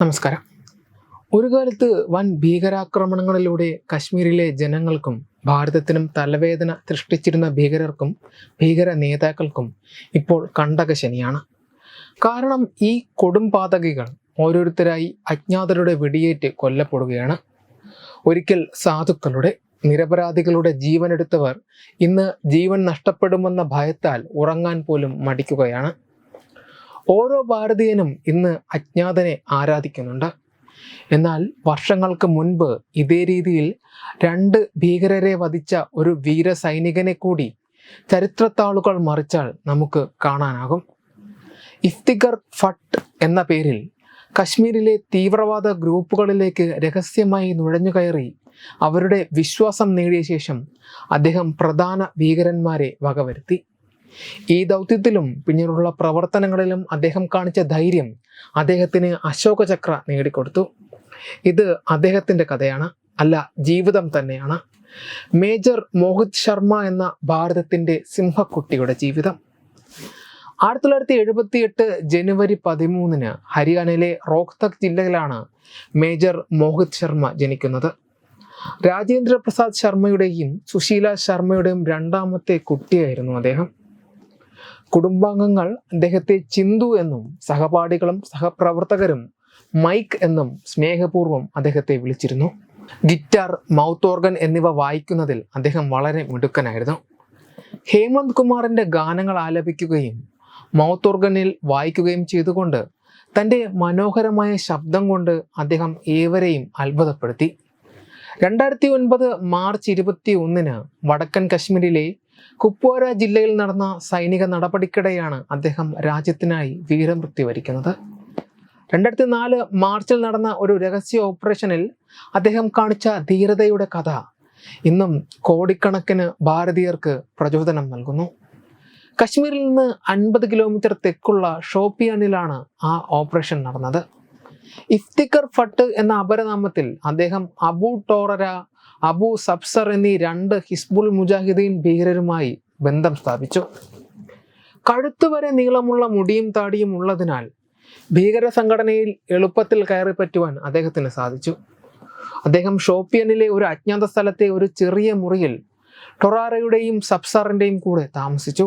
നമസ്കാരം. ഒരു കാലത്ത് വൻ ഭീകരാക്രമണങ്ങളിലൂടെ കശ്മീരിലെ ജനങ്ങൾക്കും ഭാരതത്തിനും തലവേദന സൃഷ്ടിച്ചിരുന്ന ഭീകരർക്കും ഭീകര നേതാക്കൾക്കും ഇപ്പോൾ കണ്ടക ശനിയാണ്. കാരണം ഈ കൊടുംപാതകികൾ ഓരോരുത്തരായി അജ്ഞാതരുടെ വെടിയേറ്റ് കൊല്ലപ്പെടുകയാണ്. ഒരിക്കൽ സാധുക്കളുടെ നിരപരാധികളുടെ ജീവനെടുത്തവർ ഇന്ന് ജീവൻ നഷ്ടപ്പെടുമെന്ന ഭയത്താൽ ഉറങ്ങാൻ പോലും മടിക്കുകയാണ്. ഓരോ ഭാരതീയനും ഇന്ന് അജ്ഞാതനെ ആരാധിക്കുന്നുണ്ട്. എന്നാൽ വർഷങ്ങൾക്ക് മുൻപ് ഇതേ രീതിയിൽ രണ്ട് ഭീകരരെ വധിച്ച ഒരു വീര സൈനികനെ കൂടി ചരിത്രത്താളുകൾ മറിച്ചാൽ നമുക്ക് കാണാനാകും. ഇഫ്തിഖർ ഫട്ട് എന്ന പേരിൽ കശ്മീരിലെ തീവ്രവാദ ഗ്രൂപ്പുകളിലേക്ക് രഹസ്യമായി നുഴഞ്ഞുകയറി അവരുടെ വിശ്വാസം നേടിയ ശേഷം അദ്ദേഹം പ്രധാന ഭീകരന്മാരെ വകവരുത്തി. ഈ ദൗത്യത്തിലും പിന്നീടുള്ള പ്രവർത്തനങ്ങളിലും അദ്ദേഹം കാണിച്ച ധൈര്യം അദ്ദേഹത്തിന് അശോക ചക്ര നേടിക്കൊടുത്തു. ഇത് അദ്ദേഹത്തിന്റെ കഥയാണ് അല്ല ജീവിതം തന്നെയാണ്. മേജർ മോഹിത് ശർമ്മ എന്ന ഭാരതത്തിന്റെ സിംഹക്കുട്ടിയുടെ ജീവിതം. ആയിരത്തി തൊള്ളായിരത്തി എഴുപത്തി എട്ട് ജനുവരി പതിമൂന്നിന് ഹരിയാനയിലെ റോഹ്തക് ജില്ലയിലാണ് മേജർ മോഹിത് ശർമ്മ ജനിക്കുന്നത്. രാജേന്ദ്ര പ്രസാദ് ശർമ്മയുടെയും സുശീല ശർമ്മയുടെയും രണ്ടാമത്തെ കുട്ടിയായിരുന്നു അദ്ദേഹം. കുടുംബാംഗങ്ങൾ അദ്ദേഹത്തെ ചിന്തു എന്നും സഹപാഠികളും സഹപ്രവർത്തകരും മൈക്ക് എന്നും സ്നേഹപൂർവം അദ്ദേഹത്തെ വിളിച്ചിരുന്നു. ഗിറ്റാർ മൗത്ത് ഓർഗൻ എന്നിവ വായിക്കുന്നതിൽ അദ്ദേഹം വളരെ മിടുക്കനായിരുന്നു. ഹേമന്ത് കുമാറിന്റെ ഗാനങ്ങൾ ആലപിക്കുകയും മൗത്ത് ഓർഗനിൽ വായിക്കുകയും ചെയ്തുകൊണ്ട് തന്റെ മനോഹരമായ ശബ്ദം കൊണ്ട് അദ്ദേഹം ഏവരെയും അത്ഭുതപ്പെടുത്തി. രണ്ടായിരത്തി ഒൻപത് മാർച്ച് ഇരുപത്തി ഒന്നിന് വടക്കൻ കശ്മീരിലെ കുപ്വാര ജില്ലയിൽ നടന്ന സൈനിക നടപടിക്കിടെയാണ് അദ്ദേഹം രാജ്യത്തിനായി വീരമൃത്യു വരിക്കുന്നത്. രണ്ടായിരത്തി നാല് മാർച്ചിൽ നടന്ന ഒരു രഹസ്യ ഓപ്പറേഷനിൽ അദ്ദേഹം കാണിച്ച ധീരതയുടെ കഥ ഇന്നും കോടിക്കണക്കിന് ഭാരതീയർക്ക് പ്രചോദനം നൽകുന്നു. കശ്മീരിൽ നിന്ന് അൻപത് കിലോമീറ്റർ തെക്കുള്ള ഷോപ്പിയാനിലാണ് ആ ഓപ്പറേഷൻ നടന്നത്. ഇഫ്തിക്കർ ഫട്ട് എന്ന അപരനാമത്തിൽ അദ്ദേഹം അബു ടോറര അബു സബ്സർ എന്നീ രണ്ട് ഹിസ്ബുൾ മുജാഹിദീൻ ഭീകരരുമായി ബന്ധം സ്ഥാപിച്ചു. കഴുത്തുവരെ നീളമുള്ള മുടിയും താടിയും ഉള്ളതിനാൽ ഭീകര സംഘടനയിൽ എളുപ്പത്തിൽ കയറി പറ്റുവാൻ അദ്ദേഹത്തിന് സാധിച്ചു. അദ്ദേഹം ഷോപ്പിയനിലെ ഒരു അജ്ഞാത സ്ഥലത്തെ ഒരു ചെറിയ മുറിയിൽ ടൊറാറയുടെയും സബ്സാറിന്റെയും കൂടെ താമസിച്ചു.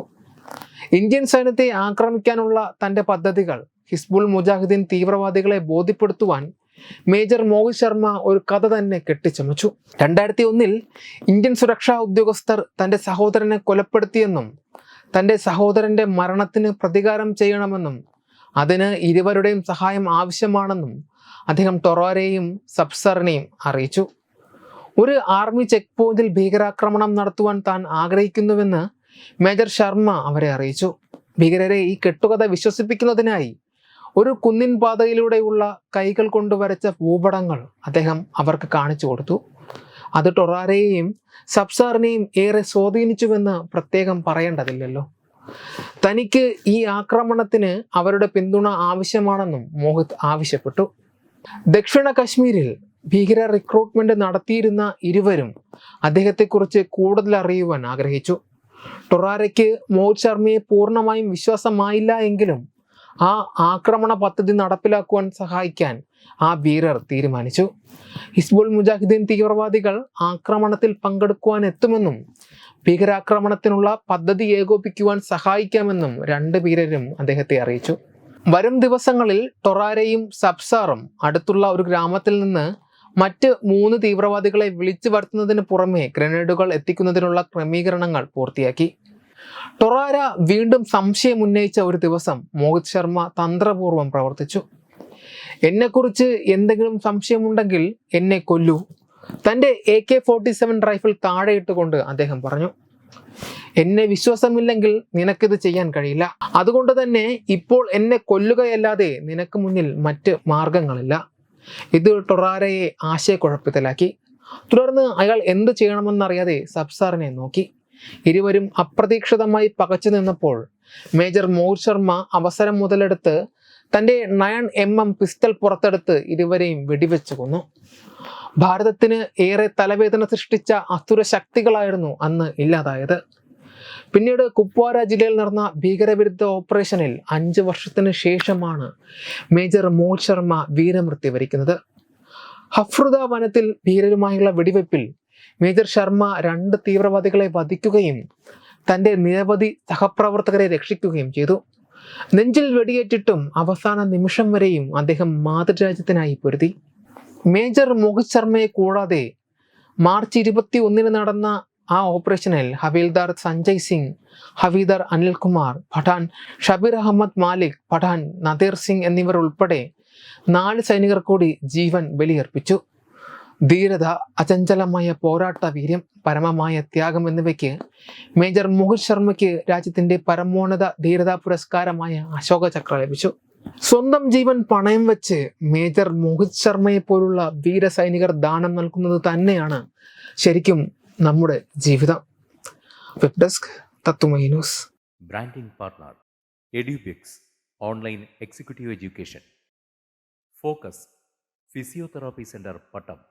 ഇന്ത്യൻ സൈന്യത്തെ ആക്രമിക്കാനുള്ള തന്റെ പദ്ധതികൾ ഹിസ്ബുൾ മുജാഹിദ്ദീൻ തീവ്രവാദികളെ ബോധ്യപ്പെടുത്തുവാൻ മേജർ മോഹിത് ശർമ്മ ഒരു കഥ തന്നെ കെട്ടിച്ചമച്ചു. രണ്ടായിരത്തി ഒന്നിൽ ഇന്ത്യൻ സുരക്ഷാ ഉദ്യോഗസ്ഥർ തന്റെ സഹോദരനെ കൊലപ്പെടുത്തിയെന്നും തന്റെ സഹോദരന്റെ മരണത്തിന് പ്രതികാരം ചെയ്യണമെന്നും അതിന് ഇരുവരുടെയും സഹായം ആവശ്യമാണെന്നും അദ്ദേഹം ടൊറോരെയും സബ്സറിനെയും അറിയിച്ചു. ഒരു ആർമി ചെക്ക് പോയിന്റിൽ ഭീകരാക്രമണം നടത്തുവാൻ താൻ ആഗ്രഹിക്കുന്നുവെന്ന് മേജർ ശർമ്മ അവരെ അറിയിച്ചു. ഭീകരരെ ഈ കെട്ടുകഥ വിശ്വസിപ്പിക്കുന്നതിനായി ഒരു കുന്നിൻ പാതയിലൂടെയുള്ള കൈകൾ കൊണ്ട് വരച്ച ഭൂപടങ്ങൾ അദ്ദേഹം അവർക്ക് കാണിച്ചു കൊടുത്തു. അത് ടൊറാരെയും സബ്സാറിനെയും ഏറെ സ്വാധീനിച്ചുവെന്ന് പ്രത്യേകം പറയേണ്ടതില്ലല്ലോ. തനിക്ക് ഈ ആക്രമണത്തിന് അവരുടെ പിന്തുണ ആവശ്യമാണെന്നും മോഹിത് ആവശ്യപ്പെട്ടു. ദക്ഷിണ കശ്മീരിൽ ഭീകര റിക്രൂട്ട്മെന്റ് നടത്തിയിരുന്ന ഇരുവരും അദ്ദേഹത്തെക്കുറിച്ച് കൂടുതൽ അറിയുവാൻ ആഗ്രഹിച്ചു. ടൊറാരയ്ക്ക് മോഹിത് ശർമ്മയെ പൂർണമായും വിശ്വാസമായില്ല എങ്കിലും ആ ആക്രമണ പദ്ധതി നടപ്പിലാക്കുവാൻ സഹായിക്കാൻ ആ വീരർ തീരുമാനിച്ചു. ഹിസ്ബുൾ മുജാഹിദ്ദീൻ തീവ്രവാദികൾ ആക്രമണത്തിൽ പങ്കെടുക്കുവാൻ എത്തുമെന്നും ഭീകരാക്രമണത്തിനുള്ള പദ്ധതി ഏകോപിക്കുവാൻ സഹായിക്കാമെന്നും രണ്ട് വീരരും അദ്ദേഹത്തെ അറിയിച്ചു. വരും ദിവസങ്ങളിൽ ടൊറാരയും സബ്സാറും അടുത്തുള്ള ഒരു ഗ്രാമത്തിൽ നിന്ന് മറ്റ് മൂന്ന് തീവ്രവാദികളെ വിളിച്ചു വരുത്തുന്നതിന് പുറമെ ഗ്രനേഡുകൾ എത്തിക്കുന്നതിനുള്ള ക്രമീകരണങ്ങൾ പൂർത്തിയാക്കി. ടൊറാര വീണ്ടും സംശയം ഉന്നയിച്ച ഒരു ദിവസം മോഹിത് ശർമ്മ തന്ത്രപൂർവം പ്രവർത്തിച്ചു. എന്നെക്കുറിച്ച് എന്തെങ്കിലും സംശയമുണ്ടെങ്കിൽ എന്നെ കൊല്ലൂ. തന്റെ A K forty seven rifle താഴെയിട്ടുകൊണ്ട് അദ്ദേഹം പറഞ്ഞു എന്നെ വിശ്വാസമില്ലെങ്കിൽ നിനക്കിത് ചെയ്യാൻ കഴിയില്ല. അതുകൊണ്ട് തന്നെ ഇപ്പോൾ എന്നെ കൊല്ലുകയല്ലാതെ നിനക്ക് മുന്നിൽ മറ്റ് മാർഗങ്ങളില്ല. ഇത് ടൊറാരയെ ആശയക്കുഴപ്പത്തിലാക്കി. തുടർന്ന് അയാൾ എന്ത് ചെയ്യണമെന്നറിയാതെ സബ്സാറിനെ നോക്കി. ഇരുവരും അപ്രതീക്ഷിതമായി പകച്ചു നിന്നപ്പോൾ മേജർ മോഹിത് ശർമ്മ അവസരം മുതലെടുത്ത് തന്റെ നയൺ എം എം പിസ്റ്റൾ പുറത്തെടുത്ത് ഇരുവരെയും വെടിവെച്ചു കൊന്നു. ഭാരതത്തിന് ഏറെ തലവേദന സൃഷ്ടിച്ച അസുര ശക്തികളായിരുന്നു അന്ന് ഇല്ലാതായത്. പിന്നീട് കുപ്വാര ജില്ലയിൽ നടന്ന ഭീകരവിരുദ്ധ ഓപ്പറേഷനിൽ അഞ്ച് വർഷത്തിന് ശേഷമാണ് മേജർ മോഹിത് ശർമ്മ വീരമൃത്യു വരിക്കുന്നത്. ഹഫ്രുദ വനത്തിൽ ഭീകരരുമായുള്ള വെടിവെപ്പിൽ മേജർ ശർമ്മ രണ്ട് തീവ്രവാദികളെ വധിക്കുകയും തന്റെ നിരവധി സഹപ്രവർത്തകരെ രക്ഷിക്കുകയും ചെയ്തു. നെഞ്ചിൽ വെടിയേറ്റിട്ടും അവസാന നിമിഷം വരെയും അദ്ദേഹം മാതൃരാജ്യത്തിനായി പൊരുതി. മേജർ മോഹിത് ശർമ്മയെ കൂടാതെ മാർച്ച് ഇരുപത്തി ഒന്നിന് നടന്ന ആ ഓപ്പറേഷനിൽ ഹവീൽദാർ സഞ്ജയ് സിംഗ് ഹവീദാർ അനിൽകുമാർ പഠാൻ ഷബീർ അഹമ്മദ് മാലിക് പഠാൻ നദീർ സിംഗ് എന്നിവർ ഉൾപ്പെടെ നാല് സൈനികർ കൂടി ജീവൻ ബലിയർപ്പിച്ചു. ധീരത അചഞ്ചലമായ പോരാട്ട വീര്യം പരമമായ ത്യാഗം എന്നിവയ്ക്ക് മേജർ മോഹിത് ശർമ്മയ്ക്ക് രാജ്യത്തിന്റെ പരമോന്നത ധീരതാ പുരസ്കാരമായ അശോക ചക്ര ലഭിച്ചു. സ്വന്തം ജീവൻ പണയം വെച്ച് മേജർ മോഹിത് ശർമ്മയെ പോലുള്ള വീര സൈനികർ ദാനം നൽകുന്നത് തന്നെയാണ് ശരിക്കും നമ്മുടെ ജീവിതം. വെബ് ഡെസ്ക് തത്തുമൈ news. Branding partner Edubix online executive education. Focus physiotherapy centre Pattom.